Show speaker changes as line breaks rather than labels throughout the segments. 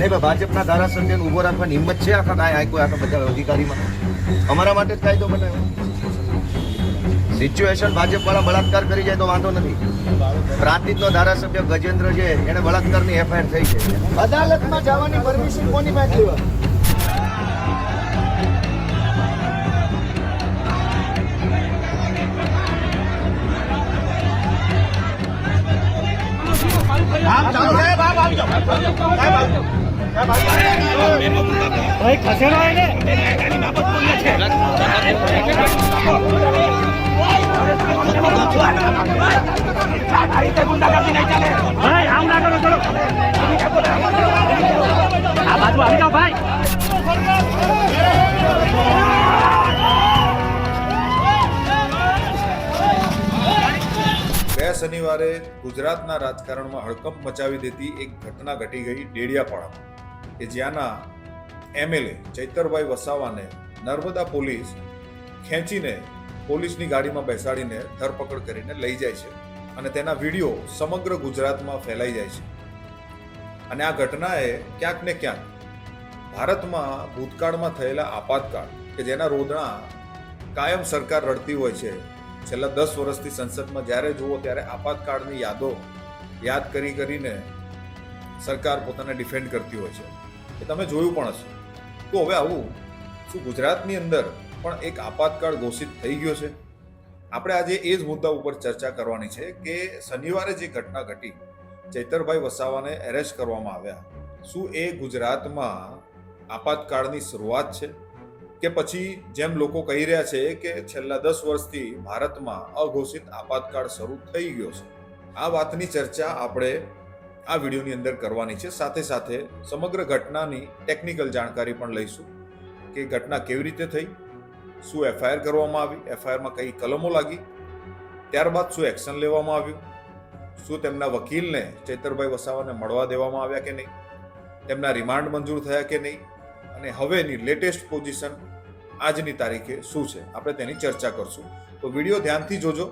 નહીં ભાઈ ભાજપના ધારાસભ્યને ઊભો રાખવાની હિંમત છે? આખા કાંઈ આખો આખા બધા અધિકારીમાં? અમારા માટે જ કાયદો બનાવ્યો સિચ્યુએશન ભાજપ વાળા બળાત્કાર કરી જાય તો વાંધો નથી. પ્રાંતિજનો ધારાસભ્ય ગજેન્દ્ર છે એને બળાત્કારની એફઆઈઆર થઈ છે.
અદાલતમાં જવાની પરમિશન કોની પાસે લેવા?
ગયા શનિવારે ગુજરાતના રાજકારણમાં હડકંપ મચાવી દેતી એક ઘટના ઘટી ગઈ ડેડિયાપાડામાં. કે જ્યાંના એમએલએ ચૈતરભાઈ વસાવાને નર્મદા પોલીસ ખેંચીને પોલીસની ગાડીમાં બેસાડીને ધરપકડ કરીને લઈ જાય છે અને તેના વીડિયો સમગ્ર ગુજરાતમાં ફેલાઈ જાય છે. અને આ ઘટનાએ ક્યાંક ને ક્યાંક ભારતમાં ભૂતકાળમાં થયેલા આપાતકાળ કે જેના રોદણા કાયમ સરકાર રડતી હોય છે. છેલ્લા દસ વર્ષથી સંસદમાં જ્યારે જુઓ ત્યારે આપાતકાળની યાદો યાદ કરી કરીને સરકાર પોતાને ડિફેન્ડ કરતી હોય છે. એ તમે જોયું પણ હશે. તો હવે આવું, શું ગુજરાતની અંદર પણ એક આપાતકાળ ઘોષિત થઈ ગયો છે? આપણે આજે એ જ મુદ્દા ઉપર ચર્ચા કરવાની છે કે શનિવારે જે ઘટના ઘટી, ચૈતરભાઈ વસાવાને એરેસ્ટ કરવામાં આવ્યા. શું એ ગુજરાતમાં આપાતકાળની શરૂઆત છે? કે પછી જેમ લોકો કહી રહ્યા છે કે છેલ્લા દસ વર્ષથી ભારતમાં અઘોષિત આપાતકાળ શરૂ થઈ ગયો છે. આ વાતની ચર્ચા આપણે આ વિડીયોની અંદર કરવાની છે. સાથે સાથે સમગ્ર ઘટનાની ટેકનિકલ જાણકારી પણ લઈશું કે ઘટના કેવી રીતે થઈ, શું એફઆઈઆર કરવામાં આવી એફઆઈઆરમાં કઈ કલમો લાગી, ત્યારબાદ શું એક્શન લેવામાં આવ્યું, શું તેમના વકીલને ચૈતરભાઈ વસાવાને મળવા દેવામાં આવ્યા કે નહીં, તેમના રિમાન્ડ મંજૂર થયા કે નહીં અને હવેની લેટેસ્ટ પોઝિશન આજની તારીખે શું છે, આપણે તેની ચર્ચા કરશું. તો વીડિયો ધ્યાનથી જોજો.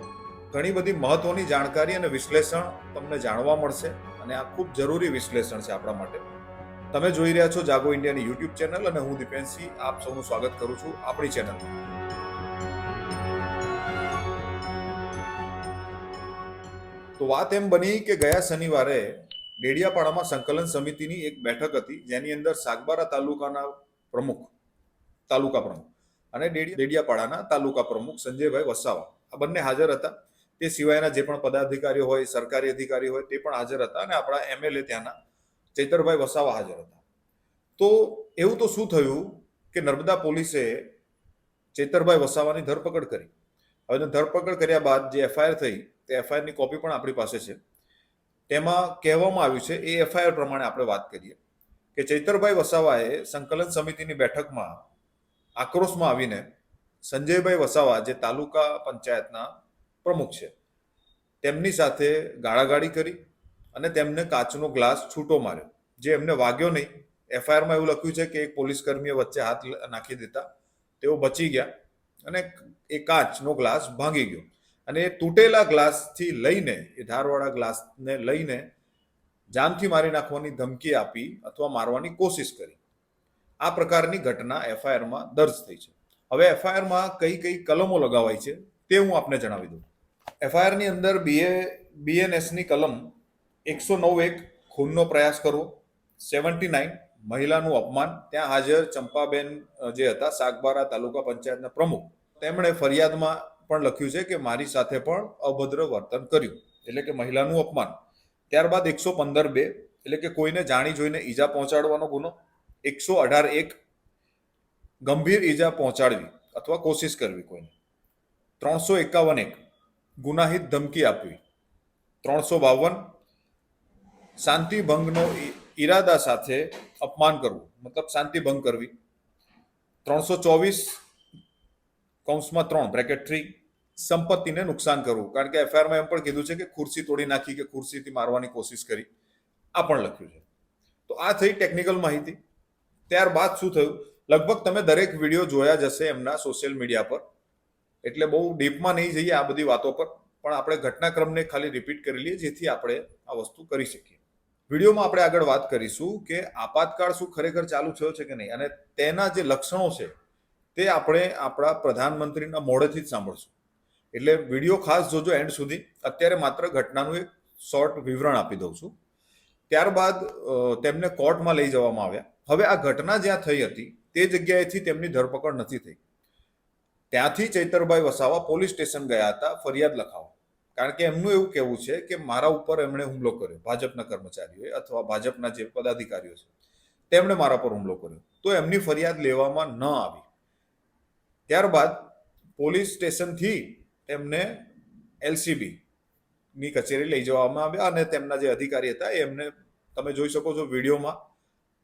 ઘણી બધી મહત્વની જાણકારી અને વિશ્લેષણ તમને જાણવા મળશે. અને આ ખૂબ જરૂરી વિશ્લેષણ છે આપણા માટે. તમે જોઈ રહ્યા છો જાગો ઇન્ડિયાની યુટ્યુબ ચેનલ અને હું દીપેનસિંહ આપ સૌનું સ્વાગત કરું છું આપણી ચેનલ તો વાત એમ બની કે ગયા શનિવારે ડેડિયાપાડામાં સંકલન સમિતિની એક બેઠક હતી જેની અંદર સાગબારા તાલુકાના પ્રમુખ, તાલુકા પ્રમુખ અને ડેડિયાપાડાના તાલુકા પ્રમુખ સંજયભાઈ વસાવા આ બંને હાજર હતા. તે સિવાયના જે પણ પદાધિકારીઓ હોય, સરકારી અધિકારી હોય, તે પણ હાજર હતા અને આપણા એમએલએ ત્યાંના ચૈતરભાઈ વસાવા હાજર હતા. તો એવું તો શું થયું કે નર્મદા પોલીસે ચૈતરભાઈ વસાવાની ધરપકડ કરી. હવે ધરપકડ કર્યા બાદ જે એફઆઈઆર થઈ, તે એફઆઈઆરની કોપી પણ આપણી પાસે છે. તેમાં કહેવામાં આવ્યું છે, એ એફઆઈઆર પ્રમાણે આપણે વાત કરીએ, કે ચૈતરભાઈ વસાવાએ સંકલન સમિતિની બેઠકમાં આક્રોશમાં આવીને સંજયભાઈ વસાવા, જે તાલુકા પંચાયતના પ્રમુખ છે. તેમની સાથે ગાળાગાળી કરી અને તેમને કાચનો ગ્લાસ છૂટો માર્યો, જે એમને વાગ્યો નહીં. એફઆઈઆરમાં એવું લખ્યું છે કે એક પોલીસ કર્મીએ વચ્ચે હાથ નાખી દેતા. તેઓ બચી ગયા અને એ કાચનો ગ્લાસ ભાંગી ગયો. અને એ તૂટેલા ગ્લાસથી લઈને, એ ધારવાળા ગ્લાસને લઈને જાનથી મારી નાખવાની ધમકી આપી અથવા મારવાની કોશિશ કરી. આ પ્રકારની ઘટના એફઆઈઆરમાં દર્જ થઈ છે. હવે એફઆઈઆરમાં કઈ કઈ કલમો લગાવાઈ છે તે હું આપને જણાવી દઉં. એફઆઈઆરની અંદર બીએ બીએનએસની કલમ એકસો નવ એક ખૂનનો પ્રયાસ કરવો, સેવન્ટી નાઇન મહિલાનું અપમાન, ત્યાં હાજર ચંપાબેન જે હતા, સાગબારા તાલુકા પંચાયતના પ્રમુખ, તેમણે ફરિયાદમાં પણ લખ્યું છે કે મારી સાથે પણ અભદ્ર વર્તન કર્યું, એટલે કે મહિલાનું અપમાન. ત્યારબાદ એકસો પંદર બે, એટલે કે કોઈને જાણી જોઈને ઈજા પહોંચાડવાનો ગુનો, એકસો અઢાર એક, ગંભીર ઈજા પહોંચાડવી અથવા કોશિશ કરવી કોઈને. ત્રણસો એકાવન એક ગુનાહિત ધમકી આપવી. ત્રણસો બાવન. શાંતિભંગનો ઈ- ઈરાદા સાથે અપમાન કરવું. મતલબ શાંતિભંગ કરવી. ત્રણસો ચોવીસ. કૌંસમાં ત્રણ, બ્રેકેટ થ્રી. સંપત્તિને નુકસાન કરવું. કારણ કે એફઆઈઆરમાં એમ પણ કીધું છે કે ખુરશી તોડી નાખી કે ખુરશીથી મારવાની કોશિશ કરી. આ પણ લખ્યું છે. તો આ થઈ ટેકનિકલ માહિતી. ત્યારબાદ શું થયું? લગભગ તમે દરેક વીડિયો જોયા જ હશે એમના સોશિયલ મીડિયા પર. એટલે બહુ ડીપમાં નહીં જઈએ આ બધી વાતો પર, પણ આપણે ઘટનાક્રમને ખાલી રિપીટ કરી લઈએ, જેથી આપણે આ વસ્તુ કરી શકીએ. વિડીયોમાં આપણે આગળ વાત કરીશું કે આપાતકાળ શું ખરેખર ચાલુ થયો છે કે નહીં, અને તેના જે લક્ષણો છે, તે આપણે આપણા પ્રધાનમંત્રીના મોઢેથી જ સાંભળશું. એટલે વીડિયો ખાસ જોજો એન્ડ સુધી. અત્યારે માત્ર ઘટનાનું એક શોર્ટ વિવરણ આપી દઉં છું. ત્યારબાદ તેમને કોર્ટમાં લઈ જવામાં આવ્યા. હવે આ ઘટના જ્યાં થઈ હતી, તે જગ્યાએથી તેમની ધરપકડ નથી થઈ. ત્યાંથી ચૈતરભાઈ વસાવા પોલીસ સ્ટેશન ગયા હતા, ફરિયાદ લખાવવા. કારણ કે એમનું એવું કહેવું છે કે મારા ઉપર એમણે હુમલો કર્યો, ભાજપના કર્મચારીઓએ અથવા ભાજપના જે પદાધિકારીઓ છે, તેમણે મારા પર હુમલો કર્યો. તો એમની ફરિયાદ લેવામાં ન આવી. ત્યારબાદ પોલીસ સ્ટેશનથી તેમને એલસીબી ની કચેરી લઈ જવામાં આવ્યા અને તેમના જે અધિકારી હતા એમને, તમે જોઈ શકો છો વિડીયોમાં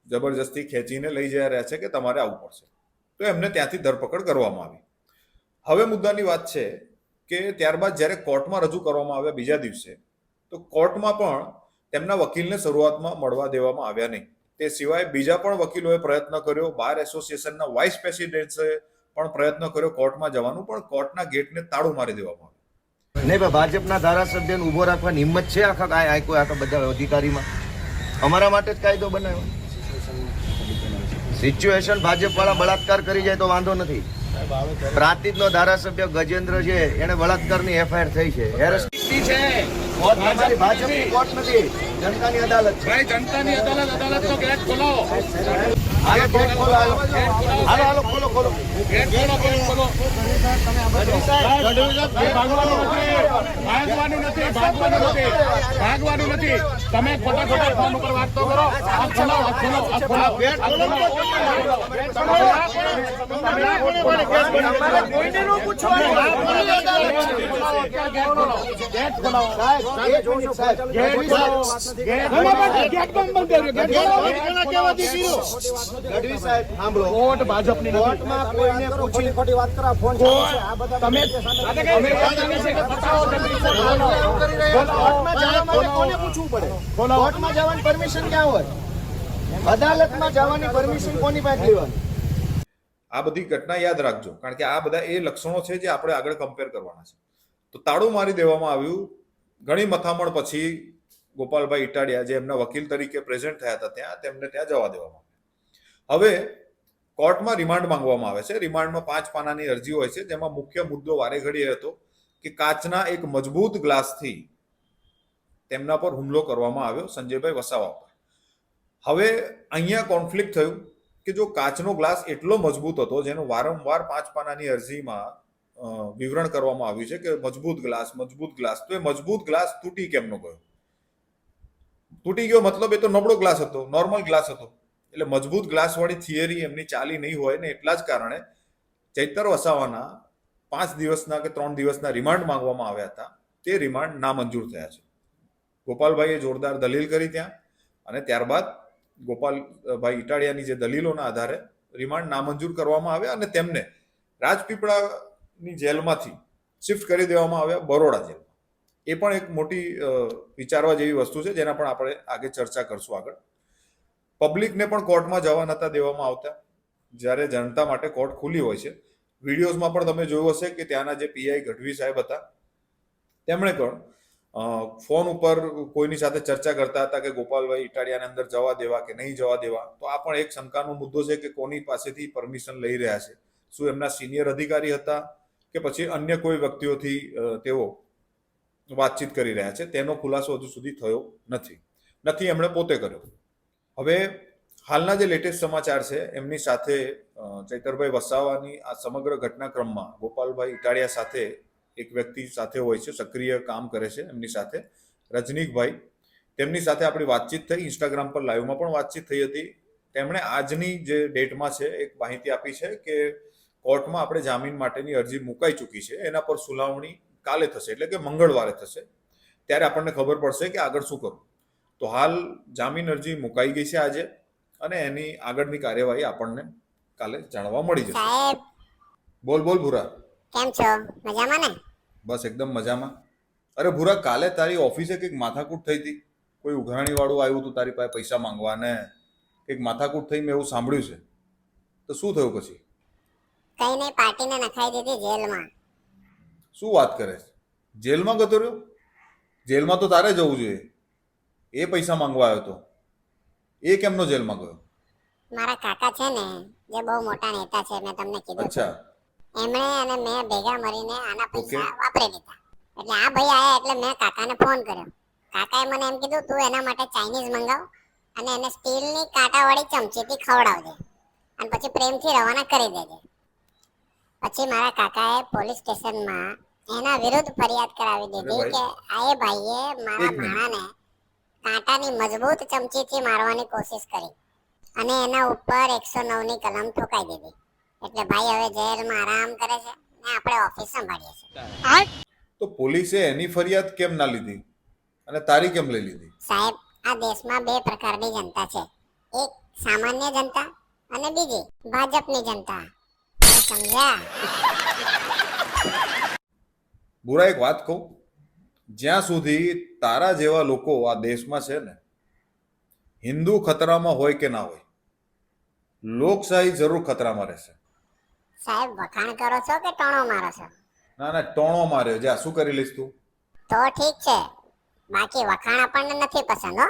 જબરજસ્તી ખેંચીને લઈ જઈ રહ્યા છે કે તમારે આવવું પડશે. તો એમને ત્યાંથી ધરપકડ કરવામાં આવી. હવે મુદ્દાની વાત છે કે ત્યારબાદ જ્યારે કોર્ટમાં રજૂ કરવામાં આવ્યા બીજા દિવસે, તો કોર્ટમાં પણ તેમના વકીલને શરૂઆતમાં મળવા દેવામાં આવ્યા નહીં. તે સિવાય બીજા પણ વકીલોએ પ્રયત્ન કર્યો, બાર એસોસિએશનના વાઇસ પ્રેસિડેન્ટે પણ પ્રયત્ન કર્યો કોર્ટમાં જવાનું, પણ કોર્ટના ગેટને તાળું મારી દેવામાં આવ્યું.
નહીં, પણ ભાજપના ધારાસભ્યને ઊભો રાખવાની હિંમત છે આખા કોઈ આખા બધા અધિકારીમાં? અમારા માટે જ કાયદો બનાવ્યો. સિચ્યુએશન ભાજપવાળા બળાત્કાર કરી જાય તો વાંધો નથી. પ્રાંતિજનો ધારાસભ્ય ગજેન્દ્ર છે એને બળાત્કારની એફઆઈઆર થઈ છે. હેરસ્ટી છે. કોર્ટ તમારી ભાજપની કોર્ટ નથી. જનતાની અદાલત છે.
ભાઈ જનતાની અદાલત અદાલતનો ગેટ ખોલાવો
હાલો ગેટ ખોલો હાલો હાલો ખોલો ખોલો.
ગેટ ખોલો ખોલો ખોલો. ભાગવાનું નથી તમે ખોટા ખોટા કરો આ ખોલો આ ખોલો આ ખોલો ગેટ ખોલો
ગઢવી સાહેબ સાંભળો
કોર્ટ ભાજપની નથી
કોર્ટમાં કોઈને પૂછી
ખોટી વાત કરા ફોન છે
તમે
આ બધી ઘટના યાદ રાખજો, કારણ કે આ બધા એ લક્ષણો છે જે આપણે આગળ કમ્પેર કરવાના છે. તો તાળું મારી દેવામાં આવ્યું. ઘણી મથામણ પછી ગોપાલભાઈ ઇટાડિયા, જે એમના વકીલ તરીકે પ્રેઝન્ટ થયા હતા ત્યાં, તેમને ત્યાં જવા દેવામાં આવ્યા. હવે કોર્ટમાં રિમાન્ડ માંગવામાં આવે છે. રિમાન્ડમાં પાંચ પાનાની અરજી હોય છે. જેમાં મુખ્ય મુદ્દો વારે ઘડીએ હતો કે કાચના એક મજબૂત ગ્લાસથી તેમના પર હુમલો કરવામાં આવ્યો સંજયભાઈ વસાવા પર હવે અહીંયા કોન્ફ્લિક્ટ થયું કે જો કાચનો ગ્લાસ એટલો મજબૂત હતો, જેનું વારંવાર પાંચ પાનાની અરજીમાં વિવરણ કરવામાં આવ્યું છે કે મજબૂત ગ્લાસ મજબૂત ગ્લાસ. તો એ મજબૂત ગ્લાસ તૂટી કેમનો ગયો? તૂટી ગયો મતલબ એ તો નબળો ગ્લાસ હતો, નોર્મલ ગ્લાસ હતો. એટલે મજબૂત ગ્લાસવાળી થિયરી એમની ચાલી નહીં હોય ને એટલા જ કારણે ચૈતર વસાવાના પાંચ દિવસના કે ત્રણ દિવસના રિમાન્ડ માંગવામાં આવ્યા હતા. તે રિમાન્ડ નામંજૂર થયા છે. ગોપાલભાઈએ જોરદાર દલીલ કરી ત્યાં અને ત્યારબાદ ગોપાલભાઈ ઇટાળિયાની જે દલીલોના આધારે રિમાન્ડ નામંજૂર કરવામાં આવ્યા અને તેમને રાજપીપળાની જેલમાંથી શિફ્ટ કરી દેવામાં આવ્યા બરોડા જેલમાં. એ પણ એક મોટી વિચારવા જેવી વસ્તુ છે, જેના પણ આપણે આગે ચર્ચા કરશું આગળ. પબ્લિકને પણ કોર્ટમાં જવા નતા દેવામાં આવતા. જ્યારે જનતા માટે કોર્ટ ખુલ્લી હોય છે. વિડીયોઝમાં પણ તમે જોયું હશે કે ત્યાંના જે પીઆઈ ગઢવી સાહેબ હતા, તેમણે પણ ફોન ઉપર કોઈની સાથે ચર્ચા કરતા હતા કે ગોપાલભાઈ ઇટાડિયાને અંદર જવા દેવા કે નહીં જવા દેવા. તો આ પણ એક શંકાનો મુદ્દો છે કે કોની પાસેથી પરમિશન લઈ રહ્યા છે. શું એમના સિનિયર અધિકારી હતા કે પછી અન્ય કોઈ વ્યક્તિઓથી તેઓ વાતચીત કરી રહ્યા છે? તેનો ખુલાસો હજુ સુધી થયો નથી. નથી એમણે પોતે કર્યો. હવે હાલના જે લેટેસ્ટ સમાચાર છે, એમની સાથે ચૈતરભાઈ વસાવાની આ સમગ્ર ઘટનાક્રમમાં ગોપાલભાઈ ઇટાડિયા સાથે એક વ્યક્તિ સાથે હોય છે, સક્રિય કામ કરે છે એમની સાથે, રજનીકભાઈ. તેમની સાથે આપણી વાતચીત થઈ ઇન્સ્ટાગ્રામ પર લાઈવમાં પણ વાતચીત થઈ હતી. તેમણે આજની જે ડેટમાં છે, એક માહિતી આપી છે કે કોર્ટમાં આપણે જામીન માટેની અરજી મુકાઈ ચૂકી છે, એના પર સુનાવણી કાલે થશે, એટલે કે મંગળવારે થશે. ત્યારે આપણને ખબર પડશે કે આગળ શું કરવું. તો હાલ જામીન અરજી મુકાઈ ગઈ છે આજે અને એની આગળની કાર્યવાહી આપણને કાલે જાણવા મળી જશે.
સાહેબ.
બોલ બોલ ભૂરા.
કેમ છો? મજામાં ને?
બસ એકદમ મજામાં. અરે ભૂરા કાલે તારી ઓફિસે કંઈક માથાકૂટ થઈ હતી? કોઈ ઉઘરાણી વાળું આવ્યું હતું તારી પાસે પૈસા માંગવા ને કંઈક માથાકૂટ થઈ મેં એવું સાંભળ્યું છે. તો શું થયું પછી?
કઈ નહીં પાર્ટીને નખાઈ દીધી જેલમાં.
શું વાત કરે છે? જેલમાં ગતો રહ્યો? જેલમાં તો તારે જવું જોઈએ. એ પૈસા માંગવા આવ્યો હતો એ કેમનો જેલમાં ગયો?
મારા કાકા છે ને જે બહુ મોટા નેતા છે મેં તમને કીધું
અચ્છા.
એમણે અને મેં ભેગા મળીને આના પૈસા વાપરી લીધા એટલે આ ભાઈ આયા એટલે મેં કાકાને ફોન કર્યો. કાકાએ મને એમ કીધું તું એના માટે ચાઇનીઝ મંગાવ અને એને સ્ટીલની કાંટાવાળી ચમચીથી ખવડાવજે અને પછી પ્રેમથી રવાના કરી દેજે. પછી મારા કાકાએ પોલીસ સ્ટેશનમાં એના વિરુદ્ધ ફરિયાદ કરાવી દીધી કે આ એ ભાઈએ મારા માણાને કાંટાની મજબૂત ચમચીથી મારવાની કોશિશ કરી અને એના ઉપર એકસો નવની કલમ ઠોકાઈ દીધી. એટલે ભાઈ હવે જેલમાં આરામ કરે છે ને આપણે ઓફિસ સંભાળીએ છીએ.
તો પોલીસે એની ફરિયાદ કેમ ના લીધી? અને તારી કેમ લઈ લીધી?
સાહેબ આ દેશમાં બે પ્રકારની જનતા છે. એક સામાન્ય જનતા અને બીજી ભાજપની જનતા. સમજ્યા?
બુરા એક વાત કહું. જ્યાં સુધી તારા જેવા લોકો આ દેશમાં છે ને હિન્દુ ખતરામાં હોય કે ના હોય લોકશાહી જરૂર ખતરામાં રહેશે.
સાહેબ વખાણ કરો છો કે ટોણો મારો છો?
ના ના ટોણો માર્યો. જા શું કરી લઈશ તું?
તો ઠીક છે. બાકી વખાણ આપણને નથી પસંદ હો.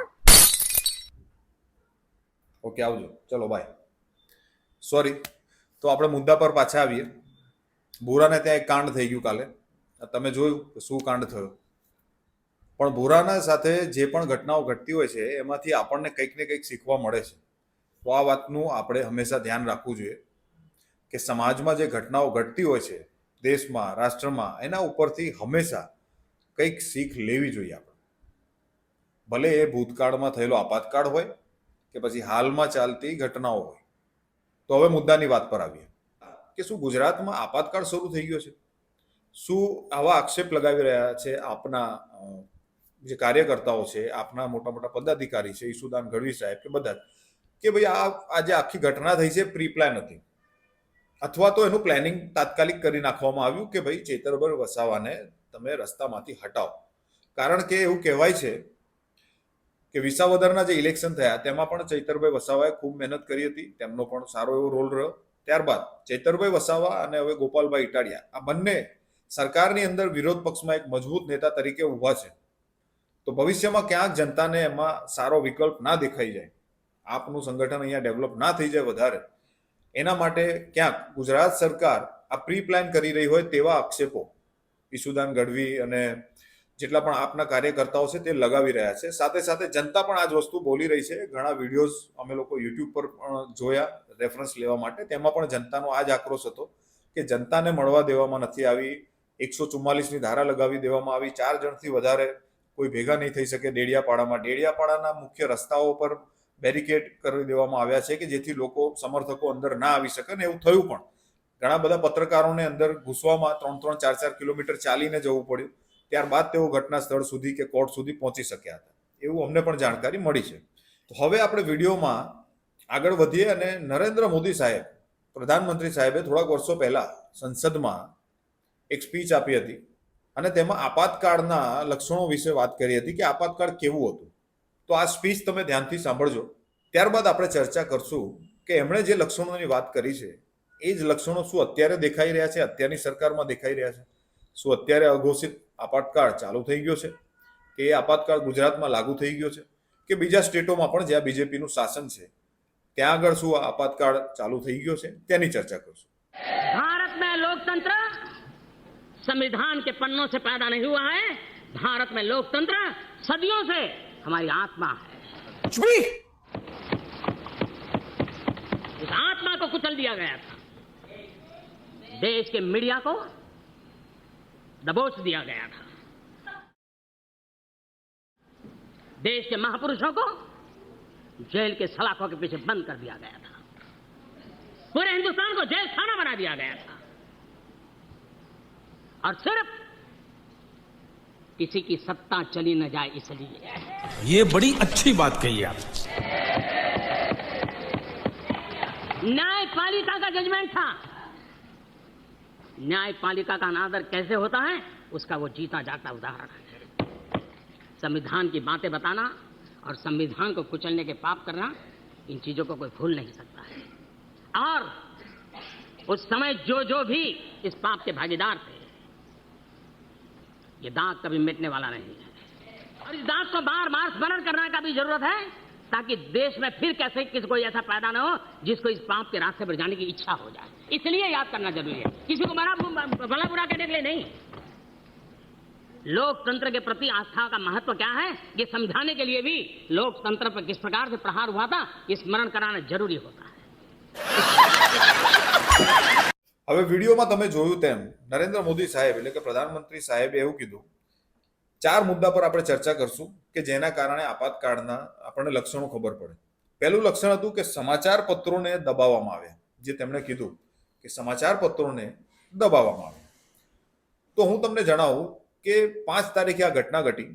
ઓકે આવજો. ચલો બાય સોરી તો આપણે મુદ્દા પર પાછા આવીએ. ભૂરાને ત્યાં એક કાંડ થઈ ગયું કાલે. તમે જોયું કે શું કાંડ થયો? પણ બુરાના સાથે જે પણ ઘટનાઓ ઘટતી હોય છે, એમાંથી આપણને કંઈક ને કંઈક શીખવા મળે છે. તો આ વાતનું આપણે હંમેશા ધ્યાન રાખવું જોઈએ કે સમાજમાં જે ઘટનાઓ ઘટતી હોય છે, દેશમાં, રાષ્ટ્રમાં, એના ઉપરથી હંમેશા કંઈક શીખ લેવી જોઈએ આપણે. ભલે એ ભૂતકાળમાં થયેલો આપાતકાળ હોય કે પછી હાલમાં ચાલતી ઘટનાઓ હોય. તો હવે મુદ્દાની વાત પર આવીએ. કે શું ગુજરાતમાં આપાતકાળ શરૂ થઈ ગયો છે? શું આવા આક્ષેપ લગાવી રહ્યા છે આપના જે કાર્યકર્તાઓ છે, આપના મોટા મોટા પદાધિકારી છે, ઈસુદાન ગઢવી સાહેબ કે બધા કે ભાઈ આ આ જે આખી ઘટના થઈ છે પ્રી પ્લાન હતી. અથવા તો એનું પ્લાનિંગ તાત્કાલિક કરી નાખવામાં આવ્યું કે ભાઈ ચેતરભાઈ વસાવાને તમે રસ્તામાંથી હટાવો. કારણ કે એવું કહેવાય છે કે વિસાવદરના જે ઇલેક્શન થયા, તેમાં પણ ચૈતરભાઈ વસાવાએ ખૂબ મહેનત કરી હતી, તેમનો પણ સારો એવો રોલ રહ્યો. ત્યારબાદ ચૈતરભાઈ વસાવા અને હવે ગોપાલભાઈ ઇટાડિયા, આ બંને સરકારની અંદર વિરોધ પક્ષમાં એક મજબૂત નેતા તરીકે ઊભા છે. તો ભવિષ્યમાં ક્યાંક જનતાને એમાં સારો વિકલ્પ ના દેખાઈ જાય, આપનું સંગઠન અહીંયા ડેવલપ ના થઈ જાય વધારે, એના માટે ક્યાંક ગુજરાત સરકાર આ પ્રી પ્લાન કરી રહી હોય તેવા આક્ષેપો ઈસુદાન ગઢવી અને જેટલા પણ આપના કાર્યકર્તાઓ છે તે લગાવી રહ્યા છે. સાથે સાથે જનતા પણ આ જ વસ્તુ બોલી રહી છે. ઘણા વિડીયોઝ અમે લોકો યુટ્યુબ પર પણ જોયા, રેફરન્સ લેવા માટે. તેમાં પણ જનતાનો આ જ આક્રોશ હતો કે જનતાને મળવા દેવામાં નથી આવી. એકસો ચુમ્માલીસની ધારા લગાવી દેવામાં આવી. ચાર જણથી વધારે કોઈ ભેગા નહીં થઈ શકે ડેડિયાપાડામાં. ડેડિયાપાડાના મુખ્ય રસ્તાઓ પર બેરિકેડ કરી દેવામાં આવ્યા છે કે જેથી લોકો સમર્થકો અંદર ના આવી શકે ને એવું થયું પણ. ઘણા બધા પત્રકારોને અંદર ઘૂસવામાં ત્રણ ત્રણ ચાર ચાર કિલોમીટર ચાલીને જવું પડ્યું. ત્યારબાદ તેઓ ઘટના સ્થળ સુધી કે કોર્ટ સુધી પહોંચી શક્યા હતા. એવું અમને પણ જાણકારી મળી છે. તો હવે આપણે વિડીયોમાં આગળ વધીએ અને નરેન્દ્ર મોદી સાહેબ, પ્રધાનમંત્રી સાહેબે થોડાક વર્ષો પહેલા સંસદમાં એક સ્પીચ આપી હતી. અને તેમાં આપાતકાળના લક્ષણો વિશે વાત કરી હતી કે આપાતકાળ કેવું હતું. તો આ સ્પીચ તમે ધ્યાનથી સાંભળજો. ત્યારબાદ આપણે ચર્ચા કરશું કે એમણે જે લક્ષણોની વાત કરી છે, એ જ લક્ષણો શું અત્યારે દેખાઈ રહ્યા છે, અત્યારની સરકારમાં દેખાઈ રહ્યા છે? શું અત્યારે અઘોષિત આપાતકાળ ચાલુ થઈ ગયો છે? કે એ આપાતકાળ ગુજરાતમાં લાગુ થઈ ગયો છે? કે બીજા સ્ટેટોમાં પણ જ્યાં બીજેપીનું શાસન છે, ત્યાં આગળ શું આપાતકાળ ચાલુ થઈ ગયો છે? તેની ચર્ચા કરશું.
ભારત લોકતંત્ર संविधान के पन्नों से पैदा नहीं हुआ है। भारत में लोकतंत्र सदियों से हमारी आत्मा है। इस आत्मा को कुचल दिया गया था। देश के मीडिया को दबोच दिया गया था। देश के महापुरुषों को जेल के सलाखों के पीछे बंद कर दिया गया था। पूरे हिंदुस्तान को जेल खाना बना दिया गया था। और सिर्फ़ किसी की सत्ता चली न जाए इसलिए।
ये बड़ी अच्छी बात कही आप।
न्यायपालिका का जजमेंट था। न्यायपालिका का अनादर कैसे होता है उसका वो जीता जाता उदाहरण है। संविधान की बातें बताना और संविधान को कुचलने के पाप करना इन चीज़ों को कोई भूल नहीं सकता है। और उस समय जो जो भी इस पाप के भागीदार थे ये दाग कभी मिटने वाला नहीं है। और इस दांत को बार बार स्मरण करने का भी ज़रूरत है, ताकि देश में फिर कैसे किसी को ऐसा पैदा न हो, जिसको इस पाप के रास्ते पर जाने की इच्छा हो जाए। इसलिए याद करना ज़रूरी है। किसी को बड़ा भला बुरा कहने के लिए नहीं। लोकतंत्र के प्रति आस्था का महत्व क्या है, ये समझाने के लिए भी लोकतंत्र पर किस प्रकार से प्रहार हुआ था, ये स्मरण कराना ज़रूरी होता है।
હવે વિડીયોમાં તમે જોયું તેમ નરેન્દ્ર મોદી સાહેબ એટલે કે પ્રધાનમંત્રી સાહેબે એવું કીધું, ચાર મુદ્દા પર આપણે ચર્ચા કરશું કે જેના કારણે આપાતકાળના આપણને લક્ષણો ખબર પડે. પહેલું લક્ષણ હતું કે સમાચાર પત્રોને દબાવવામાં આવ્યા, જે તેમણે કીધું કે સમાચાર પત્રોને દબાવવામાં આવ્યા. તો હું તમને જણાવું કે પાંચ તારીખે આ ઘટના ઘટી,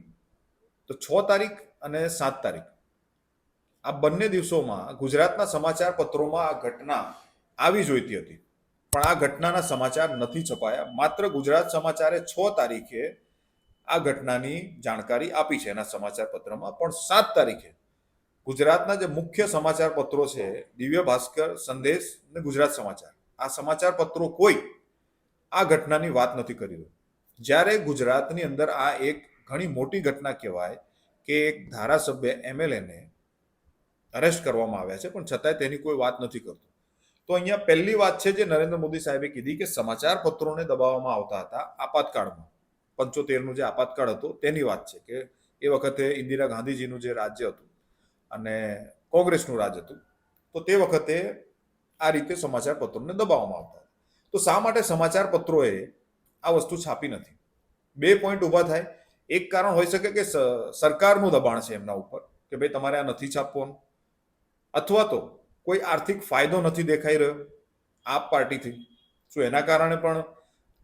તો છ તારીખ અને સાત તારીખ. આ બંને દિવસોમાં ગુજરાતના સમાચાર પત્રોમાં આ ઘટના આવી જોઈતી હતી. પણ આ ઘટનાના સમાચાર નથી છપાયા. માત્ર ગુજરાત સમાચારે છ તારીખે આ ઘટનાની જાણકારી આપી છે એના સમાચાર પત્રમાં પણ સાત તારીખે ગુજરાતના જે મુખ્ય સમાચાર પત્રો છે, દિવ્ય ભાસ્કર, સંદેશ અને ગુજરાત સમાચાર. આ સમાચાર પત્રો કોઈ આ ઘટનાની વાત નથી કરી રહ્યું. જ્યારે ગુજરાતની અંદર આ એક ઘણી મોટી ઘટના કહેવાય કે એક ધારાસભ્ય એમએલએને અરેસ્ટ કરવામાં આવ્યા છે, પણ છતાંય તેની કોઈ વાત નથી કરતું. તો અહીંયા પહેલી વાત છે જે નરેન્દ્ર મોદી સાહેબે કીધી કે સમાચાર પત્રોને દબાવવામાં આવતા હતા આપાતકાળમાં. પંચોતેરનું જે આપાતકાળ હતો, તેની વાત છે કે એ વખતે ઇન્દિરા ગાંધીજીનું જે રાજ્ય હતું અને કોંગ્રેસનું રાજ હતું, તો તે વખતે આ રીતે સમાચાર પત્રોને દબાવવામાં આવતા હતા. તો શા માટે સમાચાર પત્રોએ આ વસ્તુ છાપી નથી? બે પોઈન્ટ ઊભા થાય. એક કારણ હોઈ શકે કે સરકારનું દબાણ છે એમના ઉપર, કે ભાઈ તમારે આ નથી છાપવાનું. અથવા તો કોઈ આર્થિક ફાયદો નથી દેખાઈ રહ્યો આપ પાર્ટીથી. શું એના કારણે પણ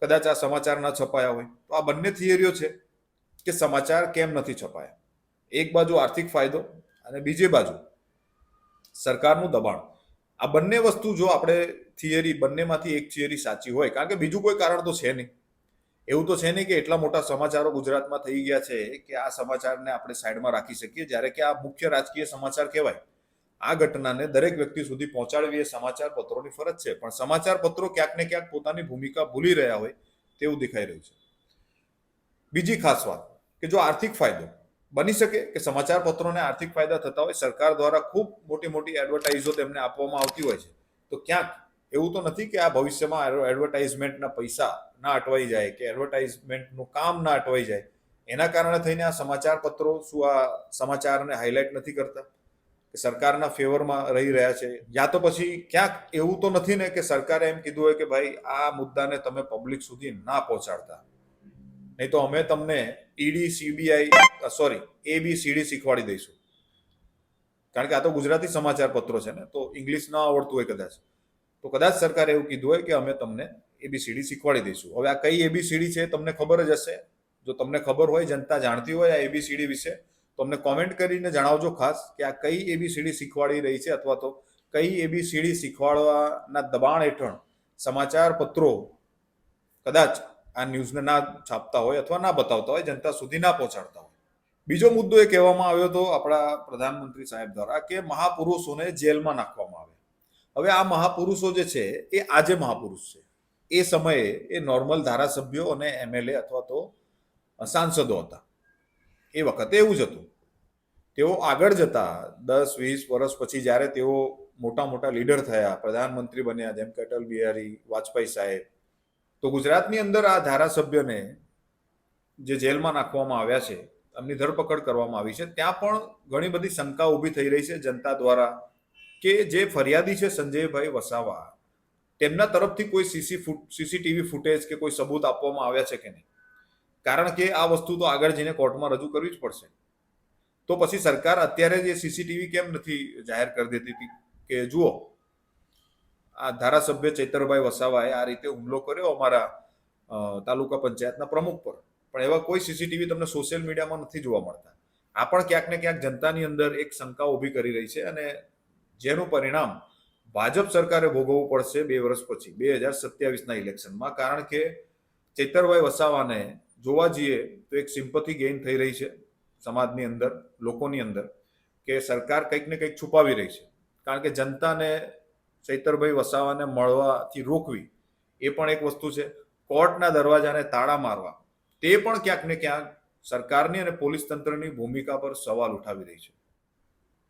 કદાચ આ સમાચાર ન છપાયા હોય? તો આ બંને થિયરીઓ છે કે સમાચાર કેમ નથી છપાયા? એક બાજુ આર્થિક ફાયદો અને બીજી બાજુ સરકારનું દબાણ. આ બંને વસ્તુ જો આપણે થિયરી બંનેમાંથી એક થિયરી સાચી હોય, કારણ કે બીજું કોઈ કારણ તો છે નહીં. એવું તો છે નહીં કે એટલા મોટા સમાચારો ગુજરાતમાં થઈ ગયા છે કે આ સમાચારને આપણે સાઈડમાં રાખી શકીએ, જ્યારે કે આ મુખ્ય રાજકીય સમાચાર કહેવાય. આ ઘટનાને દરેક વ્યક્તિ સુધી પહોંચાડવી એ સમાચાર પત્રોની ફરજ છે. પણ સમાચાર પત્રો ક્યાંક ને ક્યાંક પોતાની ભૂમિકા ભૂલી રહ્યા હોય તેવું દેખાઈ રહ્યું છે. બીજી ખાસ વાત કે જો આર્થિક ફાયદો બની શકે કે સમાચાર પત્રોને આર્થિક ફાયદા થતા હોય, સરકાર દ્વારા ખૂબ મોટી મોટી એડવર્ટાઇઝો તેમને આપવામાં આવતી હોય છે. તો ક્યાંક એવું તો નથી કે આ ભવિષ્યમાં એડવર્ટાઇઝમેન્ટના પૈસા ના અટવાઈ જાય કે એડવર્ટાઇઝમેન્ટનું કામ ના અટવાઈ જાય. એના કારણે થઈને આ સમાચાર પત્રો શું આ સમાચારને હાઇલાઇટ નથી કરતા? સરકારના ફેવરમાં રહી રહ્યા છે. યા તો પછી ક્યાંક એવું તો નથી ને કે સરકારે એમ કીધું હોય કે ભાઈ, આ મુદ્દાને તમે પબ્લિક સુધી ના પહોંચાડતા. નહીં તો અમે તમને ઈડી સીબીઆઈ સોરી એબીસીડી શીખવાડી દઈશું. કારણ કે આ તો ગુજરાતી સમાચાર પત્રો છે ને, તો ઇંગ્લિશ ન આવડતું હોય કદાચ. તો કદાચ સરકારે એવું કીધું હોય કે અમે તમને એબીસીડી શીખવાડી દઈશું. હવે આ કઈ એબીસીડી છે તમને ખબર જ હશે. જો તમને ખબર હોય, જનતા જાણતી હોય આ એબીસીડી વિશે તો અમને કોમેન્ટ કરીને જણાવજો ખાસ કે આ કઈ એવી સીડી શીખવાડી રહી છે અથવા તો કઈ એવી સીડી શીખવાડવાના દબાણ હેઠળ સમાચાર પત્રો કદાચ આ ન્યૂઝને ના છાપતા હોય અથવા ના બતાવતા હોય, જનતા સુધી ના પહોંચાડતા હોય. બીજો મુદ્દો એ કહેવામાં આવ્યો હતો આપણા પ્રધાનમંત્રી સાહેબ દ્વારા કે મહાપુરુષોને જેલમાં નાખવામાં આવે. હવે આ મહાપુરુષો જે છે, એ આજે મહાપુરુષ છે. એ સમયે એ નોર્મલ ધારાસભ્યો અને એમએલએ અથવા તો સાંસદો હતા. એ વખતે એવું જ હતું. તેઓ આગળ જતા દસ, વીસ વર્ષ પછી જ્યારે તેઓ મોટા મોટા લીડર થયા, પ્રધાનમંત્રી બન્યા, જેમ કે અટલ બિહારી વાજપેયી સાહેબ, તો ગુજરાતની અંદર આ ધારાસભ્યને જે જેલમાં નાખવામાં આવ્યા છે, એમની ધરપકડ કરવામાં આવી છે, ત્યાં પણ ઘણી બધી શંકા ઊભી થઈ રહી છે જનતા દ્વારા કે જે ફરિયાદી છે સંજયભાઈ વસાવા, તેમના તરફથી કોઈ સીસી સીસીટીવી ફૂટેજ કે કોઈ સબૂત આપવામાં આવ્યા છે કે નહીં? કારણ કે આ વસ્તુ તો આગળ જઈને કોર્ટમાં રજૂ કરવી જ પડશે. તો પછી સરકાર અત્યારે જે સીસીટીવી કેમ નથી જાહેર કરી દેતી હતી કે જુઓ, આ ધારાસભ્ય ચૈતરભાઈ વસાવાએ આ રીતે હુમલો કર્યો અમારા તાલુકા પંચાયતના પ્રમુખ પર. પણ એવા કોઈ સીસીટીવી તમને સોશિયલ મીડિયામાં નથી જોવા મળતા. આ પણ ક્યાંક ને ક્યાંક જનતાની અંદર એક શંકા ઊભી કરી રહી છે અને જેનું પરિણામ ભાજપ સરકારે ભોગવવું પડશે બે વર્ષ પછી, બે હજાર સત્યાવીસના ઇલેક્શનમાં. કારણ કે ચૈતરભાઈ વસાવાને જોવા જઈએ તો એક સિમ્પથી ગેઇન થઈ રહી છે સમાજની અંદર, લોકોની અંદર, કે સરકાર કંઈક ને કંઈક છુપાવી રહી છે. કારણ કે જનતાને ચૈતરભાઈ વસાવાને મળવાથી રોકવી એ પણ એક વસ્તુ છે. કોર્ટના દરવાજાને તાળા મારવા, તે પણ ક્યાંક ને ક્યાંક સરકારની અને પોલીસ તંત્રની ભૂમિકા પર સવાલ ઉઠાવી રહી છે.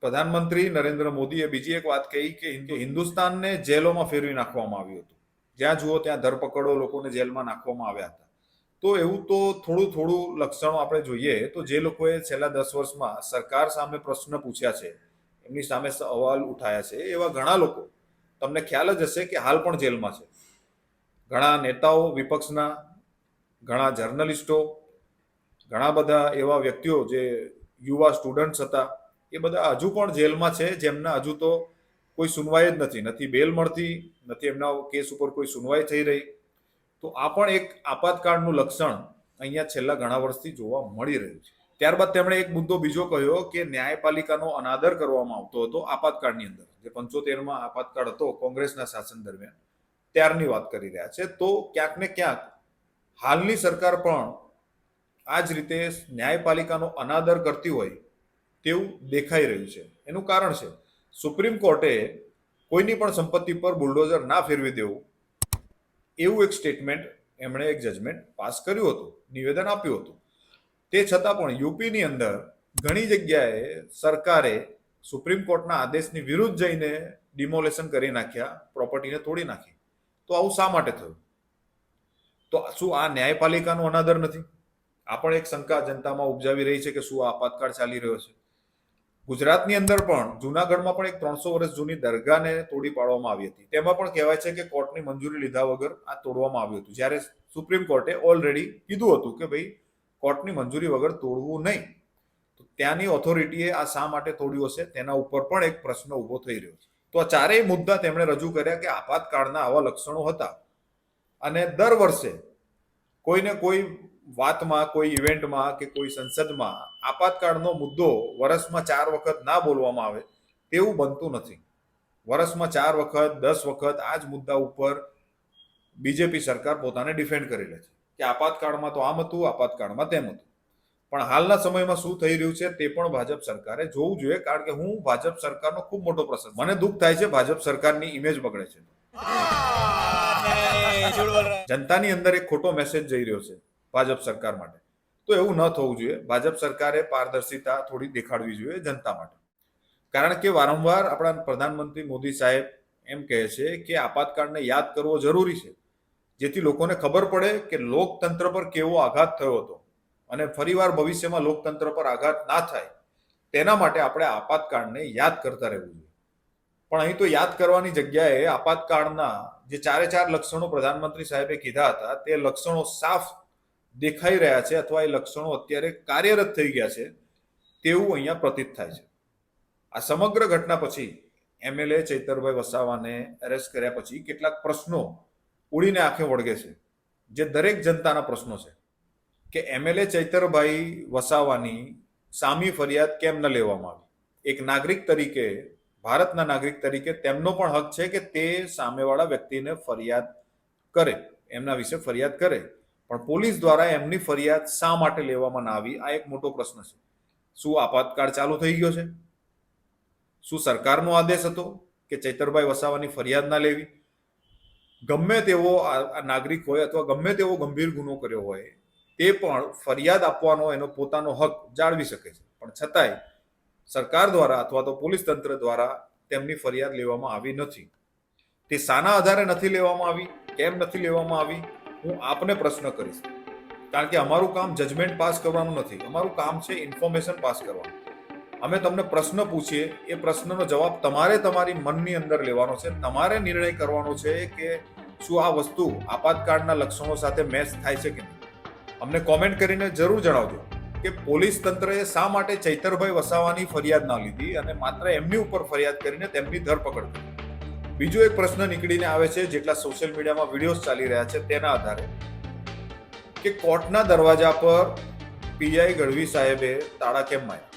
પ્રધાનમંત્રી નરેન્દ્ર મોદીએ બીજી એક વાત કહી કે હિન્દુસ્તાનને જેલોમાં ફેરવી નાખવામાં આવ્યું હતું. જ્યાં જુઓ ત્યાં ધરપકડો લોકોને જેલમાં નાખવામાં આવ્યા હતા. તો એવું તો થોડું થોડું લક્ષણો આપણે જોઈએ. તો જે લોકોએ છેલ્લા દસ વર્ષમાં સરકાર સામે પ્રશ્ન પૂછ્યા છે, એમની સામે સવાલ ઉઠાયા છે, એવા ઘણા લોકો, તમને ખ્યાલ જ હશે કે હાલ પણ જેલમાં છે. ઘણા નેતાઓ વિપક્ષના, ઘણા જર્નલિસ્ટો, ઘણા બધા એવા વ્યક્તિઓ જે યુવા સ્ટુડન્ટ્સ હતા, એ બધા હજુ પણ જેલમાં છે, જેમના હજુ તો કોઈ સુનવાઈ જ નથી. નથી બેલ મળતી, નથી એમના કેસ ઉપર કોઈ સુનવાઈ થઈ રહી. તો આ પણ એક આપાતકાળનું લક્ષણ અહીંયા છેલ્લા ઘણા વર્ષથી જોવા મળી રહ્યું છે. ત્યારબાદ તેમણે એક મુદ્દો બીજો કહ્યો કે ન્યાયપાલિકાનો અનાદર કરવામાં આવતો હતો આપાતકાળની અંદર. જે પંચોતેરમાં આપાતકાળ હતો કોંગ્રેસના શાસન દરમિયાન. ત્યારની વાત કરી રહ્યા છે. તો ક્યાંક ને ક્યાંક હાલની સરકાર પણ આ જ રીતે ન્યાયપાલિકાનો અનાદર કરતી હોય તેવું દેખાઈ રહ્યું છે. એનું કારણ છે, સુપ્રીમ કોર્ટે કોઈની પણ સંપત્તિ પર બુલડોઝર ના ફેરવી દેવું. એવું એક સ્ટેટમેન્ટ એમણે એક જજમેન્ટ પાસ કર્યું હતું, નિવેદન આપ્યું હતું. તે છતાં પણ યુપીની અંદર ઘણી જગ્યાએ સરકારે સુપ્રીમ કોર્ટના આદેશની વિરુદ્ધ જઈને ડિમોલેશન કરી નાખ્યા પ્રોપર્ટીને તોડી નાખી. તો આવું શા માટે થયું? તો શું આ ન્યાયપાલિકાનો અનાદર નથી? આ પણ એક શંકા જનતામાં ઉપજાવી રહી છે કે શું આપાતકાળ ચાલી રહ્યો છે? ગુજરાતની અંદર પણ જુનાગઢમાં પણ એક ત્રણસો વર્ષ જૂની દરગાહને તોડી પાડવામાં આવી હતી. તેમાં પણ કહેવાય છે કે કોર્ટની મંજૂરી લીધા વગર આ તોડવામાં આવ્યું હતું. જ્યારે સુપ્રીમ કોર્ટે ઓલરેડી કીધું હતું કે ભાઈ, કોર્ટની મંજૂરી વગર તોડવું નહીં. તો ત્યાંની ઓથોરિટીએ આ શા માટે તોડ્યું હશે? તેના ઉપર પણ એક પ્રશ્ન ઊભો થઈ રહ્યો છે. તો આ ચારેય મુદ્દા તેમણે રજૂ કર્યા કે આપાતકાળના આવા લક્ષણો હતા. અને દર વર્ષે કોઈને કોઈ વાતમાં કોઈ ઇવેન્ટમાં કે કોઈ સંસદમાં આપાતકાળનો મુદ્દો વર્ષમાં ચાર વખત ના બોલવામાં આવે તેવું બનતું નથી. વર્ષમાં ચાર વખત દસ વખત આ જ મુદ્દા ઉપર બીજેપી સરકાર પોતાને ડિફેન્ડ કરી લે છે. કે આપાતકાળમાં તો આમ હતું આપાતકાળમાં તેમ હતું. પણ હાલના સમયમાં શું થઈ રહ્યું છે તે પણ ભાજપ સરકારે જોવું જોઈએ કારણ કે હું ભાજપ સરકારનો ખૂબ મોટો પ્રસંગ. મને દુઃખ થાય છે ભાજપ સરકારની ઇમેજ બગડે છે. જનતાની અંદર એક ખોટો મેસેજ જઈ રહ્યો છે. ભાજપ સરકાર માટે. તો એવું ન થવું જોઈએ. ભાજપ સરકારે પારદર્શિતા થોડી દેખાડવી જોઈએ જનતા માટે. કારણ કે વારંવાર આપણા પ્રધાનમંત્રી મોદી સાહેબ એમ કહે છે કે આપાતકાળને યાદ કરવો જરૂરી છે. જેથી લોકોને ખબર પડે કે લોકતંત્ર પર કેવો આઘાત થયો હતો. અને ફરીવાર ભવિષ્યમાં લોકતંત્ર પર આઘાત ના થાય, તેના માટે આપણે આપાતકાળને યાદ કરતા રહેવું જોઈએ. પણ અહીં તો યાદ કરવાની જગ્યાએ આપાતકાળના જે ચારે ચાર લક્ષણો પ્રધાનમંત્રી સાહેબે કીધા હતા, તે લક્ષણો સાફ દેખાઈ રહ્યા છે અથવા એ લક્ષણો અત્યારે કાર્યરત થઈ ગયા છે, તેવું અહીંયા પ્રતીત થાય છે. આ સમગ્ર ઘટના પછી એમએલએ ચૈતરભાઈ વસાવાને એરેસ્ટ કર્યા પછી કેટલાક પ્રશ્નો ઉડીને આંખે વળગે છે. જે દરેક જનતાના પ્રશ્નો છે કે એમએલએ ચૈતરભાઈ વસાવાની સામી ફરિયાદ કેમ ન લેવામાં આવી? એક નાગરિક તરીકે, ભારતના નાગરિક તરીકે તેમનો પણ હક છે કે તે સામેવાળા વ્યક્તિને ફરિયાદ કરે, એમના વિશે ફરિયાદ કરે. પણ પોલીસ દ્વારા એમની ફરિયાદ શા માટે લેવામાં ના આવી? આ એક મોટો પ્રશ્ન છે. શું આપાતકાળ ચાલુ થઈ ગયો છે? શું સરકારનો આદેશ હતો કે ચૈતરભાઈ વસાવાની ફરિયાદ ના લેવી? ગમે તેવો નાગરિક હોય અથવા ગમે તેવો ગંભીર ગુનો કર્યો હોય, તે પણ ફરિયાદ આપવાનો એનો પોતાનો હક જાળવી શકે છે. પણ છતાંય સરકાર દ્વારા અથવા તો પોલીસ તંત્ર દ્વારા તેમની ફરિયાદ લેવામાં આવી નથી. તે શાના આધારે નથી લેવામાં આવી? કેમ નથી લેવામાં આવી? હું આપને પ્રશ્ન કરીશ. કારણ કે અમારું કામ જજમેન્ટ પાસ કરવાનું નથી. અમારું કામ છે ઇન્ફોર્મેશન પાસ કરવાનું. અમે તમને પ્રશ્ન પૂછીએ. એ પ્રશ્નનો જવાબ તમારે તમારી મનની અંદર લેવાનો છે. તમારે નિર્ણય કરવાનો છે કે શું આ વસ્તુ આપાતકાળના લક્ષણો સાથે મેચ થાય છે કે નહીં. અમને કોમેન્ટ કરીને જરૂર જણાવજો કે પોલીસ તંત્રએ શા માટે ચૈતરભાઈ વસાવાની ફરિયાદ ના લીધી અને માત્ર એમની ઉપર ફરિયાદ કરીને તેમની ધરપકડ કરી. બીજો એક પ્રશ્ન નીકળીને આવે છે, જેટલા સોશિયલ મીડિયામાં વિડીયોઝ ચાલી રહ્યા છે, તેના આધારે કે કોર્ટના દરવાજા પર પીઆઈ ગઢવી સાહેબે તાળા કેમ માર્યા?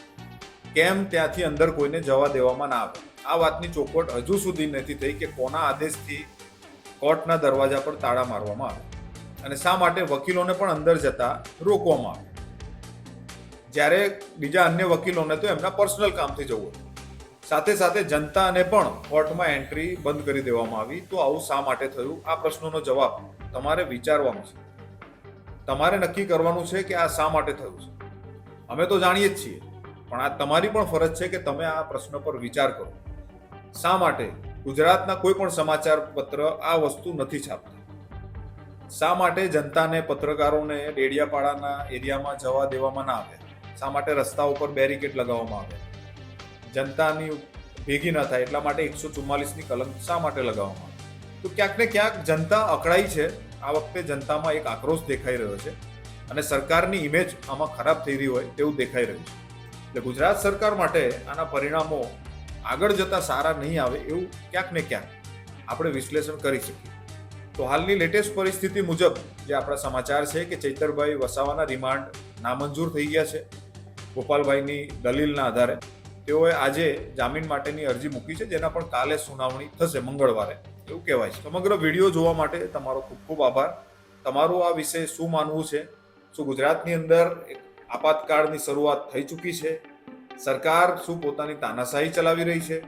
કેમ ત્યાંથી અંદર કોઈને જવા દેવામાં ના આવે? આ વાતની ચોખવટ હજુ સુધી નથી થઈ કે કોના આદેશથી કોર્ટના દરવાજા પર તાળા મારવામાં આવે. અને શા માટે વકીલોને પણ અંદર જતા રોકવામાં આવે? જ્યારે બીજા અન્ય વકીલોને તો એમના પર્સનલ કામથી જવું હતું સાથે સાથે જનતાને પણ કોર્ટમાં એન્ટ્રી બંધ કરી દેવામાં આવી. તો આવું શા માટે થયું? આ પ્રશ્નોનો જવાબ તમારે વિચારવાનો છે. તમારે નક્કી કરવાનું છે કે આ શા માટે થયું છે. અમે તો જાણીએ જ છીએ, પણ આ તમારી પણ ફરજ છે કે તમે આ પ્રશ્ન પર વિચાર કરો. શા માટે? ગુજરાતના કોઈ પણ સમાચાર પત્ર આ વસ્તુ નથી છાપતા. શા માટે જનતાને પત્રકારોને ડેડિયાપાડાના એરિયામાં જવા દેવામાં ના આવે? શા માટે રસ્તા ઉપર બેરિકેડ લગાવવામાં આવે? જનતાની ભેગી ન થાય એટલા માટે એકસો ચુમ્માલીસની કલમ શા માટે લગાવવામાં આવી? તો ક્યાંક ને ક્યાંક જનતા અકળાઈ છે. આ વખતે જનતામાં એક આક્રોશ દેખાઈ રહ્યો છે અને સરકારની ઇમેજ આમાં ખરાબ થઈ રહી હોય તેવું દેખાઈ રહ્યું છે. એટલે ગુજરાત સરકાર માટે આના પરિણામો આગળ જતા સારા નહીં આવે એવું ક્યાંક ને ક્યાંક આપણે વિશ્લેષણ કરી શકીએ. તો હાલની લેટેસ્ટ પરિસ્થિતિ મુજબ જે આપણા સમાચાર છે કે ચૈતરભાઈ વસાવાના રિમાન્ડ નામંજૂર થઈ ગયા છે. ગોપાલભાઈની દલીલના આધારે. તેઓએ આજે જામીન માટેની અરજી મૂકી છે, જેના પણ કાલે સુનાવણી થશે મંગળવારે. એવું કહેવાય છે. સમગ્ર વીડિયો જોવા માટે તમારો ખૂબ ખૂબ આભાર. તમારું આ વિશે શું માનવું છે? શું ગુજરાતની અંદર આપાતકાળની શરૂઆત થઈ ચૂકી છે? સરકાર શું પોતાની તાનાશાહી ચલાવી રહી છે?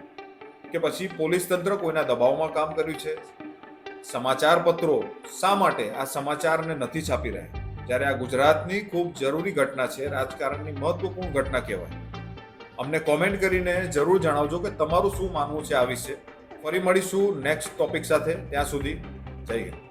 કે પછી પોલીસ તંત્ર કોઈના દબાવમાં કામ કર્યું છે? સમાચાર પત્રો શા માટે આ સમાચારને નથી છાપી રહ્યા? જ્યારે આ ગુજરાતની ખૂબ જરૂરી ઘટના છે, રાજકારણની મહત્વપૂર્ણ ઘટના કહેવાય. અમને કોમેન્ટ કરીને જરૂર જણાવજો કે તમારું શું માનવું છે આ વિશે. ફરી મળીશું નેક્સ્ટ ટોપિક સાથે. ત્યાં સુધી જય હિન્દ.